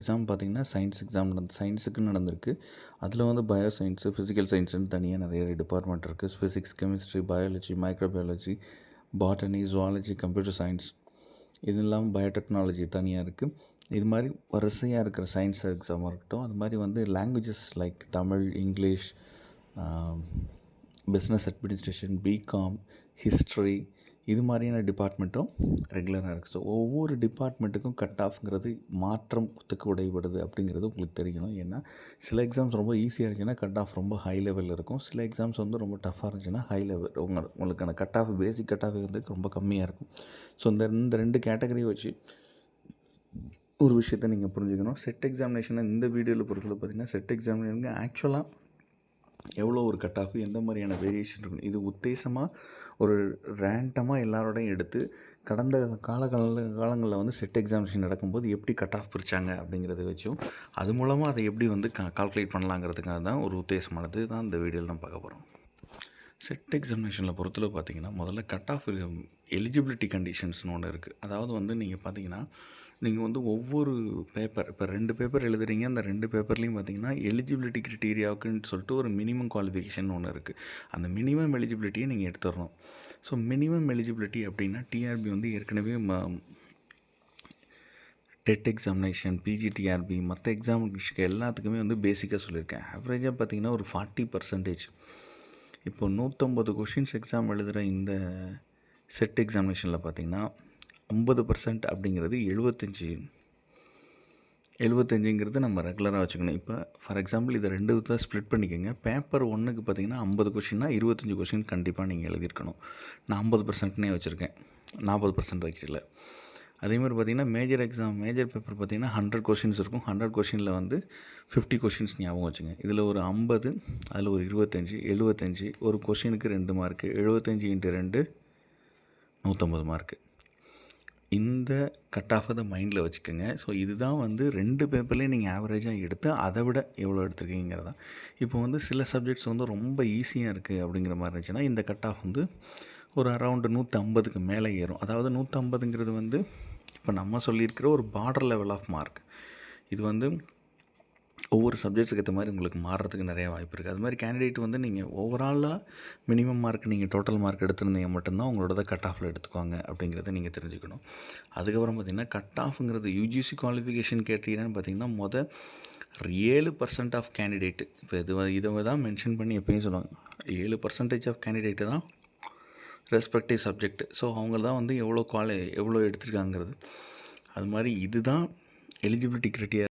Exam பார்த்திங்கன்னா science exam நடந்து சயின்ஸுக்கு நடந்திருக்கு. அதில் வந்து பயோ சயின்ஸு ஃபிசிக்கல் சயின்ஸுன்னு தனியாக நிறைய டிபார்ட்மெண்ட் இருக்குது physics chemistry biology microbiology botany zoology computer science. இது இல்லாமல் பயோடெக்னாலஜி தனியாக இருக்குது இது மாதிரி வரிசையாக இருக்கிற சயின்ஸ் எக்ஸாமாக இருக்கட்டும் அது மாதிரி வந்து languages like Tamil English business administration BCom history இது மாதிரியான டிபார்ட்மெண்ட்டும் ரெகுலராக இருக்குது ஸோ ஒவ்வொரு டிபார்ட்மெண்ட்டுக்கும் கட் ஆஃப்ங்கிறது மாற்றம் குத்துக்கு உடைபடுது அப்படிங்கிறது உங்களுக்கு தெரியணும். ஏன்னா சில எக்ஸாம்ஸ் ரொம்ப ஈஸியாக இருந்துச்சுன்னா கட் ஆஃப் ரொம்ப ஹை லெவலில் இருக்கும். சில எக்ஸாம்ஸ் வந்து ரொம்ப டஃப்பாக இருந்துச்சுன்னா ஹை லெவல் உங்க உங்களுக்கான cut off basic cut off வந்து ரொம்ப கம்மியாக இருக்கும். ஸோ இந்த இந்த ரெண்டு கேட்டகரி வச்சு ஒரு விஷயத்தை நீங்கள் புரிஞ்சுக்கணும். செட் எக்ஸாமினேஷனை இந்த வீடியோவில் பொறுத்தவரை பார்த்தீங்கன்னா செட் எக்ஸாமினேஷனுக்கு ஆக்சுவலாக எவ்வளோ ஒரு கட் ஆஃப் எந்த மாதிரியான வேரியேஷன் இருக்கும் இது உத்தேசமாக ஒரு ரேண்டமாக எல்லாரோடையும் எடுத்து கடந்த காலகால காலங்களில் வந்து செட் எக்ஸாமினேஷன் நடக்கும்போது எப்படி கட் ஆஃப் பிரித்தாங்க அப்படிங்கிறத வச்சும் அது மூலமாக அதை எப்படி வந்து கா கால்குலேட் பண்ணலாங்கிறதுக்காக தான் ஒரு உத்தேசமானது. தான் இந்த வீடியோவில் நம்ம பார்க்க போகிறோம் செட் எக்ஸாமினேஷனில் பொறுத்தளவு பார்த்தீங்கன்னா முதல்ல கட் ஆஃப் எலிஜிபிலிட்டி கண்டிஷன்ஸ்னு ஒன்று இருக்குது அதாவது வந்து நீங்கள் பார்த்தீங்கன்னா நீங்கள் வந்து ஒவ்வொரு பேப்பர் இப்போ ரெண்டு பேப்பர் எழுதுறீங்க அந்த ரெண்டு பேப்பர்லேயும் பார்த்தீங்கன்னா எலிஜிபிலிட்டி க்ரிட்டீரியாவுக்குன்னு சொல்லிட்டு ஒரு மினிமம் குவாலிஃபிகேஷன் ஒன்று இருக்குது அந்த மினிமம் எலிஜிபிலிட்டியை நீங்கள் எடுத்துடணும். ஸோ மினிமம் எலிஜிபிலிட்டி அப்படின்னா டிஆர்பி வந்து ஏற்கனவே டெட் எக்ஸாமினேஷன் பிஜிடிஆர்பி மற்ற எக்ஸாமினேஷனுக்கு எல்லாத்துக்குமே வந்து பேசிக்காக சொல்லியிருக்கேன். ஆவரேஜாக பார்த்தீங்கன்னா ஒரு ஃபார்ட்டி பர்சன்டேஜ் இப்போ நூற்றம்பது கொஷின்ஸ் எக்ஸாம் எழுதுகிற இந்த செட் எக்ஸாமினேஷனில் பார்த்தீங்கன்னா ஐம்பது பர்சன்ட் அப்படிங்கிறது எழுபத்தஞ்சி எழுபத்தஞ்சுங்கிறது நம்ம ரெகுலராக வச்சுக்கணும். இப்போ ஃபார் எக்ஸாம்பிள் இதை ரெண்டு விதத்தில் ஸ்ப்ளிட் பண்ணிக்கோங்க. பேப்பர் ஒன்றுக்கு பார்த்தீங்கன்னா ஐம்பது கொஷின்னா இருபத்தஞ்சி கொஷின் கண்டிப்பாக நீங்கள் எழுதியிருக்கணும். நான் ஐம்பது பர்சன்ட்னே வச்சுருக்கேன். நாற்பது பர்சன்ட் வைக்கல அதேமாதிரி பார்த்திங்கன்னா மேஜர் எக்ஸாம் மேஜர் பேப்பர் பார்த்திங்கன்னா ஹண்ட்ரட் கொஷின்ஸ் இருக்கும். ஹண்ட்ரட் கொஷினில் வந்து ஃபிஃப்டி கொஷின்ஸ் ஞாபகம் வச்சுங்க இதில் ஒரு ஐம்பது அதில் ஒரு இருபத்தஞ்சி எழுபத்தஞ்சி ஒரு கொஷினுக்கு ரெண்டு மார்க்கு எழுபத்தஞ்சி இன்ட்டு ரெண்டு நூற்றம்பது மார்க்கு இந்த கட் ஆஃப் த மைண்டில் வச்சுக்கோங்க. ஸோ இதுதான் வந்து ரெண்டு பேப்பர்லேயும் நீங்கள் ஆவரேஜாக எடுத்து அதை விட எவ்வளோ எடுத்துருக்கீங்கிறதா இப்போ வந்து சில சப்ஜெக்ட்ஸ் வந்து ரொம்ப ஈஸியாக இருக்குது அப்படிங்கிற மாதிரி இருந்துச்சுன்னா இந்த கட் ஆஃப் வந்து ஒரு அரவுண்டு நூற்றம்பதுக்கு மேலே ஏறும். அதாவது நூற்றம்பதுங்கிறது வந்து இப்போ நம்ம சொல்லியிருக்கிற ஒரு பார்டர் லெவல் ஆஃப் மார்க் இது வந்து ஒவ்வொரு சப்ஜெக்ட்ஸுக்கு ஏற்ற மாதிரி உங்களுக்கு மாறுறதுக்கு நிறைய வாய்ப்பு இருக்குது அது மாதிரி கேண்டிடேட் வந்து நீங்கள் ஓவராலாக மினிமம் மார்க் நீங்கள் டோட்டல் மார்க் எடுத்திருந்தீங்க மட்டும்தான் உங்களோட கட் ஆஃபில் எடுத்துக்குவாங்க அப்படிங்கிறத நீங்கள் தெரிஞ்சுக்கணும். அதுக்கப்புறம் பார்த்திங்கன்னா கட் ஆஃப்ங்கிறது யூஜிசி குவாலிஃபிகேஷன் கேட்டீங்கன்னு பார்த்தீங்கன்னா மொதல் ஏழு பர்சன்ட் ஆஃப் கேண்டிடேட்டு இப்போ இது இதை தான் மென்ஷன் பண்ணி எப்பயும் சொல்லுவாங்க. ஏழு பர்சன்டேஜ் ஆஃப் கேண்டிடேட்டு தான் ரெஸ்பெக்டிவ் சப்ஜெக்ட் ஸோ அவங்க தான் வந்து எவ்வளோ குவாலி எவ்வளோ எடுத்திருக்காங்கிறது அது மாதிரி இதுதான் எலிஜிபிலிட்டி க்ரைட்டீரியா